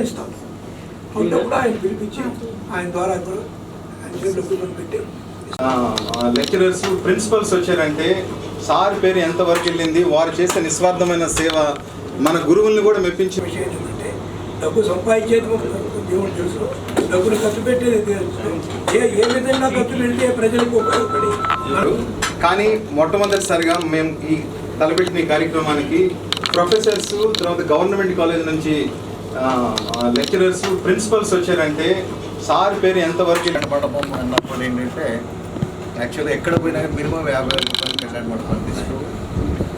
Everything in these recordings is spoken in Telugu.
ఇస్తాం ఉంటే కూడా ఆయన పిలిపించి ఆయన ద్వారా కూడా పెట్టి లెక్చరర్స్ ప్రిన్సిపల్స్ వచ్చారంటే సార్ పేరు ఎంతవరకు వెళ్ళింది? వారు చేసే నిస్వార్థమైన సేవ మన గురువుల్ని కూడా మెప్పించి విషయం ఏంటంటే డబ్బు సంపాదించేది దేవుడు తెలుసు డబ్బులు ఖర్చు పెట్టేది ఏ ఏ విధంగా ఖర్చు పెడితే ప్రజలకు ఉపయోగపడి. కానీ మొట్టమొదటిసారిగా మేము ఈ తలపెట్టిన కార్యక్రమానికి ప్రొఫెసర్స్ తర్వాత గవర్నమెంట్ కాలేజ్ నుంచి లెక్చరర్స్ ప్రిన్సిపల్స్ వచ్చారంటే సార్ పేరు ఎంతవరకు వెళ్ళింది అన్నప్పుడు ఏంటంటే యాక్చువల్గా ఎక్కడ పోయినా మినిమం యాభై వేల రూపాయలు కళ్యాణ మండపం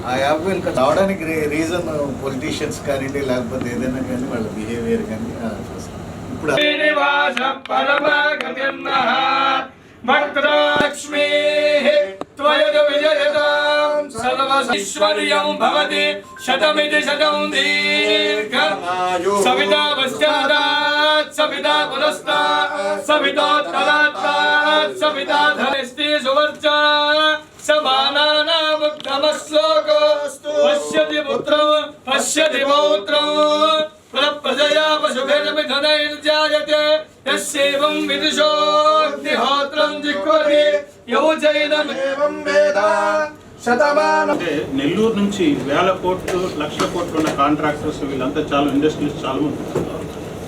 ఆ యాభై వేలు రావడానికి రీజన్ పొలిటీషియన్స్ కానీ లేకపోతే ఏదైనా కానీ వాళ్ళ బిహేవియర్ కానీ ఇప్పుడు శ్రీనివాస సర్వైశ్వర్యం భవతి శతమితి శతం దీర్ఘం సవితా పశ్చాదాత్ సవితా పురస్తాత్ సవితోత్తరాత్తాత్ సవితా ధనస్తి సువర్చ సమానానాముగ్ధమశ్లోకోస్తు పశ్యతి పుత్రం పశ్యతి పౌత్రం ప్రజయా పశుభిర్మిథునైర్జాయతే యస్యేవం విదుషోగ్నిహోత్రం జిహ్వతి వేద శతమానం అంటే నెల్లూరు నుంచి వేల కోట్లు లక్షల కోట్లు ఉన్న కాంట్రాక్టర్స్ వీళ్ళంతా చాలా ఇండస్ట్రీస్ చాలా ఉంటుంది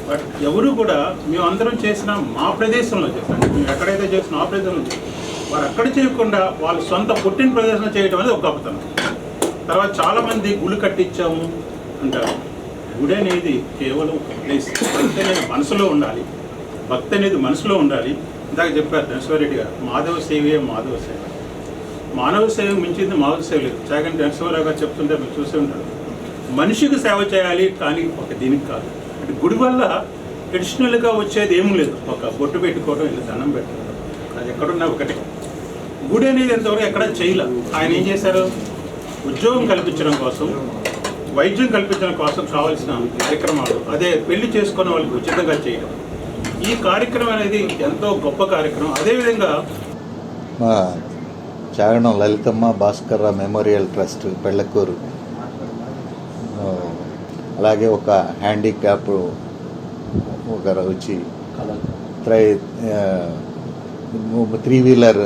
బట్ ఎవరు కూడా మేము అందరం చేసిన మా ప్రదేశంలో చేస్తాం మేము ఎక్కడైతే చేసిన ఆ ప్రదేశంలో వారు అక్కడ చేయకుండా వాళ్ళు సొంత పుట్టిన ప్రదేశంలో చేయడం అనేది ఒక గొప్పతనం తర్వాత చాలామంది గుడి కట్టించాము అంటారు. గుడి అనేది కేవలం ఒక ప్లేస్. భక్తి అనేది మనసులో ఉండాలి. భక్తి అనేది మనసులో ఉండాలి. ఇందాక చెప్పారు నరసింహారెడ్డి గారు మాధవ సేవే మాధవ సేవ. మానవ సేవ మించింది మానవ సేవ లేదు. చాగంటి నరసింహారావు గారు చెప్తుంటే మీరు చూసే ఉంటారు. మనిషికి సేవ చేయాలి కానీ ఒక దీనికి కాదు. అంటే గుడి వల్ల ట్రెడిషనల్గా వచ్చేది ఏమీ లేదు. ఒక బొట్టు పెట్టుకోవడం ఇలా దండం పెట్టడం అది ఎక్కడున్నా ఒకటే. గుడి అనేది ఎంతవరకు ఎక్కడ చేయలే. ఆయన ఏం చేశారు? ఉద్యోగం కల్పించడం కోసం వైద్యం కల్పించడం కోసం కావాల్సిన కార్యక్రమాలు అదే పెళ్ళి చేసుకున్న వాళ్ళకి ఉచితంగా చేయడం ఈ కార్యక్రమం అనేది ఎంతో గొప్ప కార్యక్రమం. అదేవిధంగా చాగడం లలితమ్మ భాస్కర్రావు మెమోరియల్ ట్రస్ట్ పెళ్ళకూరు. అలాగే ఒక హ్యాండిక్యాప్ ఒకరు వచ్చి త్రై త్రీ వీలర్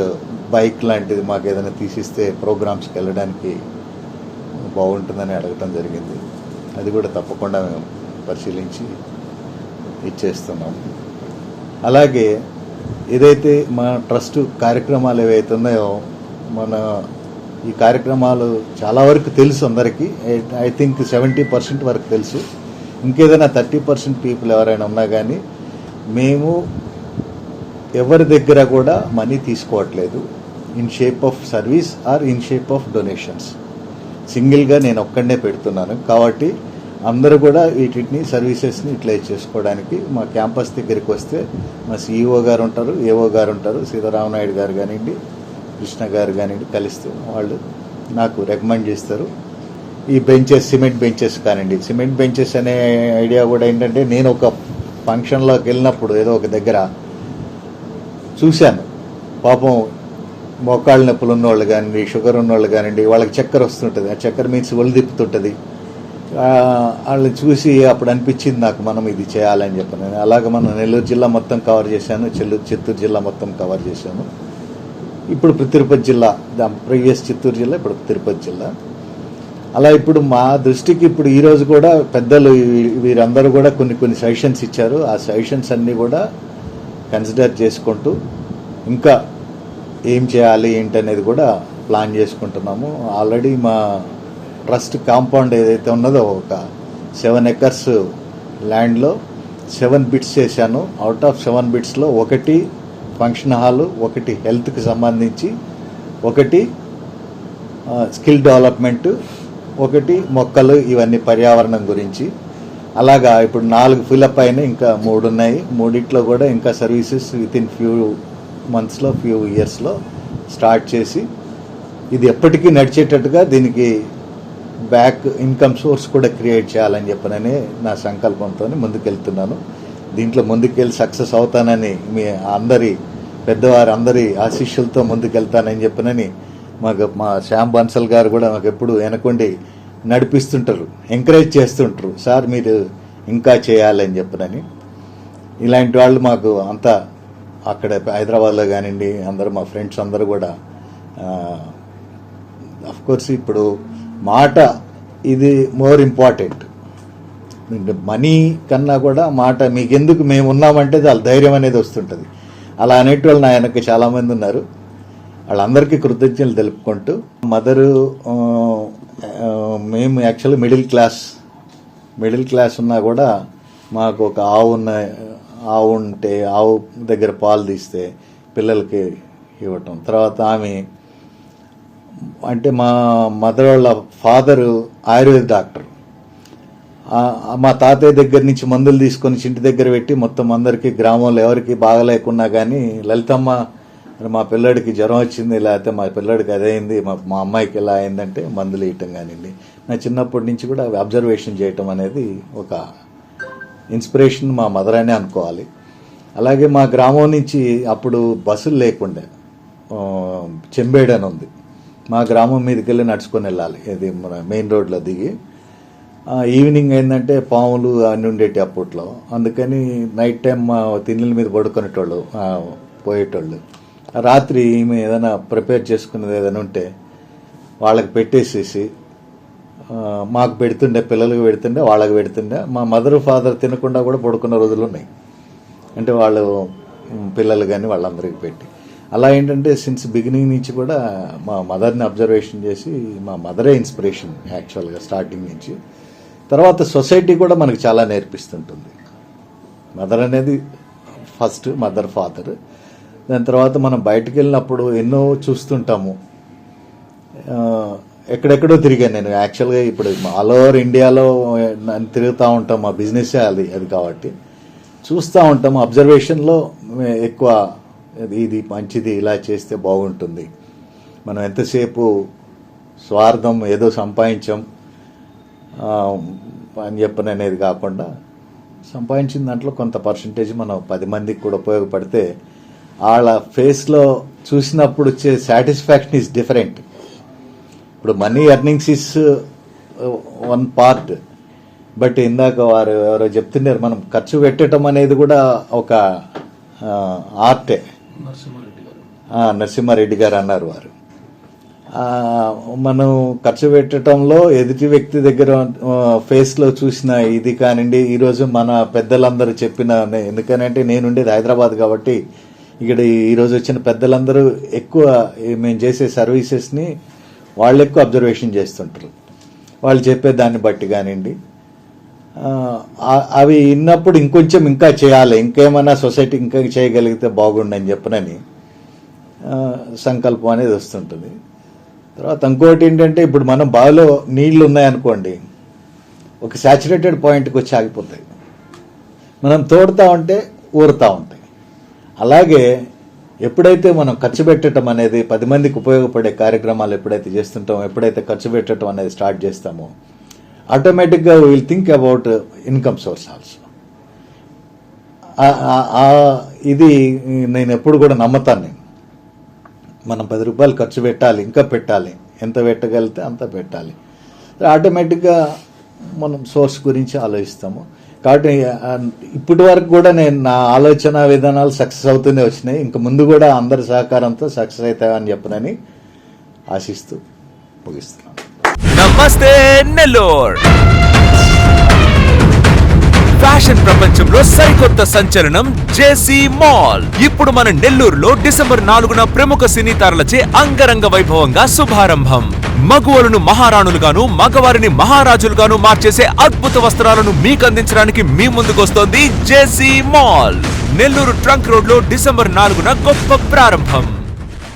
బైక్ లాంటిది మాకు ఏదైనా తీసిస్తే ప్రోగ్రామ్స్కి వెళ్ళడానికి బాగుంటుందని అడగటం జరిగింది. అది కూడా తప్పకుండా మేము పరిశీలించి ఇచ్చేస్తున్నాం. అలాగే ఏదైతే మా ట్రస్ట్ కార్యక్రమాలు ఏవైతే ఉన్నాయో మన ఈ కార్యక్రమాలు చాలా వరకు తెలుసు అందరికీ. ఐ థింక్ సెవెంటీ పర్సెంట్ వరకు తెలుసు. ఇంకేదైనా థర్టీ పర్సెంట్ పీపుల్ ఎవరైనా ఉన్నా కానీ మేము ఎవరి దగ్గర కూడా మనీ తీసుకోవట్లేదు. In shape of service or in shape of donations సింగిల్గా నేను ఒక్కడనే పెడుతున్నాను. కాబట్టి అందరూ కూడా వీటిని సర్వీసెస్ని యూటిలైజ్ చేసుకోవడానికి మా క్యాంపస్ దగ్గరికి వస్తే మా సిఇఓ గారు ఉంటారు ఏఓ గారు ఉంటారు సీతారామనాయుడు గారు కానివ్వండి కృష్ణ గారు కానివ్వండి కలిస్తే వాళ్ళు నాకు రికమెండ్ చేస్తారు. ఈ బెంచెస్ సిమెంట్ బెంచెస్ కానివ్వండి. సిమెంట్ బెంచెస్ అనే ఐడియా కూడా ఏంటంటే నేను ఒక ఫంక్షన్లోకి వెళ్ళినప్పుడు ఏదో ఒక దగ్గర చూశాను. పాపం మోకాళ్ళ నొప్పులు ఉన్నవాళ్ళు కానివ్వండి షుగర్ ఉన్నవాళ్ళు కానివ్వండి వాళ్ళకి చక్కెర వస్తుంటుంది. ఆ చక్కెర మీన్స్ ఒళ్ళు తిప్పుతుంటుంది. వాళ్ళని చూసి అప్పుడు అనిపించింది నాకు మనం ఇది చేయాలని చెప్పాను అలాగే మనం నెల్లూరు జిల్లా మొత్తం కవర్ చేశాను చెల్లూరు చిత్తూరు జిల్లా మొత్తం కవర్ చేశాను. ఇప్పుడు తిరుపతి జిల్లా ప్రీవియస్ చిత్తూరు జిల్లా ఇప్పుడు తిరుపతి జిల్లా. అలా ఇప్పుడు మా దృష్టికి ఇప్పుడు ఈరోజు కూడా పెద్దలు వీరందరూ కూడా కొన్ని కొన్ని సజెషన్స్ ఇచ్చారు. ఆ సజెషన్స్ అన్నీ కూడా కన్సిడర్ చేసుకుంటూ ఇంకా ఏం చేయాలి ఏంటి అనేది కూడా ప్లాన్ చేసుకుంటున్నాము. ఆల్రెడీ మా ట్రస్ట్ కాంపౌండ్ ఏదైతే ఉన్నదో ఒక సెవెన్ ఎకర్స్ ల్యాండ్లో సెవెన్ బిట్స్ చేశాను. అవుట్ ఆఫ్ సెవెన్ బిట్స్లో ఒకటి ఫంక్షన్ హాల్ ఒకటి హెల్త్కి సంబంధించి ఒకటి స్కిల్ డెవలప్మెంట్ ఒకటి మొక్కలు ఇవన్నీ పర్యావరణం గురించి. అలాగా ఇప్పుడు నాలుగు ఫిలప్ అయిన ఇంకా మూడు ఉన్నాయి మూడిట్లో కూడా ఇంకా సర్వీసెస్ విత్ ఇన్ ఫ్యూ మంత్స్లో ఫ్యూ ఇయర్స్లో స్టార్ట్ చేసి ఇది ఎప్పటికీ నడిచేటట్టుగా దీనికి బ్యాక్ ఇన్కమ్ సోర్స్ కూడా క్రియేట్ చేయాలని చెప్పననే నా సంకల్పంతో ముందుకెళ్తున్నాను. దీంట్లో ముందుకెళ్ళి సక్సెస్ అవుతానని మీ అందరి పెద్దవారి అందరి ఆశీస్సులతో ముందుకెళ్తానని చెప్పనని మాకు మా శ్యామ్ బన్సల్ గారు కూడా మాకు ఎప్పుడు వెనకుండి నడిపిస్తుంటారు ఎంకరేజ్ చేస్తుంటారు. సార్ మీరు ఇంకా చేయాలని చెప్పనని. ఇలాంటి వాళ్ళు మాకు అంతా అక్కడ హైదరాబాద్లో కానివ్వండి అందరూ మా ఫ్రెండ్స్ అందరూ కూడా కోర్స్ ఇప్పుడు మాట ఇది మోర్ ఇంపార్టెంట్. మనీ కన్నా కూడా మాట మీకెందుకు మేము ఉన్నామంటే చాలా ధైర్యం అనేది వస్తుంటుంది. అలా అనేటోళ్ళు నా వెనక చాలామంది ఉన్నారు. వాళ్ళందరికీ కృతజ్ఞతలు తెలుపుకుంటూ మదరు మేము actually middle class middle class ఉన్నా కూడా మాకు ఒక ఆవు ఉన్న ఆవు ఉంటే ఆవు దగ్గర పాలు తీస్తే పిల్లలకి ఇవ్వటం. తర్వాత ఆమె అంటే మా మదర్ వాళ్ళ ఫాదరు ఆయుర్వేద డాక్టర్. మా తాతయ్య దగ్గర నుంచి మందులు తీసుకొని ఇంటి దగ్గర పెట్టి మొత్తం అందరికీ గ్రామంలో ఎవరికి బాగలేకున్నా కానీ లలితమ్మ మరి మా పిల్లడికి జ్వరం వచ్చింది లేకపోతే మా పిల్లడికి అదైంది మా మా అమ్మాయికి ఎలా అయిందంటే మందులు ఇవ్వటం కానివ్వండి. నా చిన్నప్పటి నుంచి కూడా అబ్జర్వేషన్ చేయటం అనేది ఒక ఇన్స్పిరేషన్ మా మదర్ అనే అనుకోవాలి. అలాగే మా గ్రామం నుంచి అప్పుడు బస్సులు లేకుండే. చెంబేడని అని ఉంది. మా గ్రామం మీదకి వెళ్ళి నడుచుకొని వెళ్ళాలి. ఇది మన మెయిన్ రోడ్లో దిగి. ఈవినింగ్ ఏంటంటే పాములు అన్నీ ఉండేటి అప్పట్లో. అందుకని నైట్ టైం మా తిన్నెల మీద పడుకునేటోళ్ళు పోయేటోళ్ళు. రాత్రి ఈమె ఏదైనా ప్రిపేర్ చేసుకునేది ఏదైనా ఉంటే వాళ్ళకి పెట్టేసేసి మాకు పెడుతుండే పిల్లలకు పెడుతుండే వాళ్ళకి పెడుతుండే. మా మదర్ ఫాదర్ తినకుండా కూడా పడుకున్న రోజులు ఉన్నాయి. అంటే వాళ్ళు పిల్లలు కానీ వాళ్ళందరికీ పెట్టి. అలా ఏంటంటే సిన్స్ బిగినింగ్ నుంచి కూడా మా మదర్ని అబ్జర్వేషన్ చేసి మా మదరే ఇన్స్పిరేషన్ యాక్చువల్గా స్టార్టింగ్ నుంచి. తర్వాత సొసైటీ కూడా మనకు చాలా నేర్పిస్తుంటుంది. మదర్ అనేది ఫస్ట్ మదర్ ఫాదర్ దాని తర్వాత మనం బయటకు వెళ్ళినప్పుడు ఎన్నో చూస్తుంటాము. ఎక్కడెక్కడో తిరిగాను నేను. యాక్చువల్గా ఇప్పుడు ఆల్ ఓవర్ ఇండియాలో నన్ను తిరుగుతూ ఉంటాం. మా బిజినెస్ అది అది కాబట్టి. చూస్తూ ఉంటాం. అబ్జర్వేషన్లో ఎక్కువ ఇది- మంచిది ఇలా చేస్తే బాగుంటుంది. మనం ఎంతసేపు స్వార్థం ఏదో సంపాదించాం. అని చెప్పని అనేది కాకుండా సంపాదించిన దాంట్లో కొంత పర్సంటేజ్ మనం పది మందికి కూడా ఉపయోగపడితే వాళ్ళ ఫేస్లో చూసినప్పుడు వచ్చే సాటిస్ఫాక్షన్ ఈజ్ డిఫరెంట్ ఇప్పుడు money earnings is one part but ఇందాక వారు ఎవరో చెప్తున్నారు మనం ఖర్చు పెట్టడం అనేది కూడా ఒక ఆర్టే. నరసింహారెడ్డి గారు అన్నారు వారు. మనం ఖర్చు పెట్టడంలో ఎదుటి వ్యక్తి దగ్గర ఫేస్లో చూసిన ఇది కానివ్వండి ఈరోజు మన పెద్దలందరూ చెప్పిన ఎందుకనంటే నేను ఉండేది హైదరాబాద్ కాబట్టి ఇక్కడ ఈరోజు వచ్చిన పెద్దలందరూ ఎక్కువ మేము చేసే సర్వీసెస్ని వాళ్ళు ఎక్కువ అబ్జర్వేషన్ చేస్తుంటారు. వాళ్ళు చెప్పే దాన్ని బట్టి కానివ్వండి. అవి విన్నప్పుడు ఇంకొంచెం ఇంకా చేయాలి. ఇంకేమైనా సొసైటీ ఇంకా చేయగలిగితే బాగుండని చెప్పనని సంకల్పం అనేది వస్తుంటుంది. తర్వాత ఇంకోటి ఏంటంటే ఇప్పుడు మనం బావిలో నీళ్ళు ఉన్నాయనుకోండి ఒక సాచురేటెడ్ పాయింట్కి వచ్చి ఆగిపోతాయి. మనం తోడుతూ ఉంటే ఊరుతా ఉంటాయి. అలాగే ఎప్పుడైతే మనం ఖర్చు పెట్టడం అనేది పది మందికి ఉపయోగపడే కార్యక్రమాలు ఎప్పుడైతే చేస్తుంటామో ఎప్పుడైతే ఖర్చు పెట్టడం అనేది స్టార్ట్ చేస్తామో ఆటోమేటిక్గా will think about income source also ఇది నేను ఎప్పుడు కూడా నమ్ముతాను నేను. మనం పది రూపాయలు ఖర్చు పెట్టాలి ఇంకా పెట్టాలి. ఎంత పెట్టగలిగితే అంత పెట్టాలి. ఆటోమేటిక్గా మనం సోర్స్ గురించి ఆలోచిస్తాము. కాబట్టి ఇప్పటి వరకు కూడా నేను నా ఆలోచన విధానాలు సక్సెస్ అవుతూనే వచ్చినాయి. ఇంకా ముందు కూడా అందరి సహకారంతో సక్సెస్ అవుతాయని చెప్పనని ఆశిస్తూ ముగిస్తున్నాను. నమస్తే నెల్లూర్. ఫ్యాషన్ ప్రపంచంలో సరికొత్త సంచలనం జేసీ మాల్. ఇప్పుడు మన నెల్లూరులో డిసెంబర్ నాలుగున ప్రముఖ సినీ తారలచే అంగరంగ వైభవంగా శుభారంభం. మగువలను మహారాణులుగాను మగవారిని మహారాజులుగాను మార్చేసే అద్భుత వస్త్రాలను మీకు అందించడానికి మీ ముందుకొస్తోంది జేసీ మాల్. నెల్లూరు ట్రంక్ రోడ్లో డిసెంబర్ నాలుగున గొప్ప ప్రారంభం.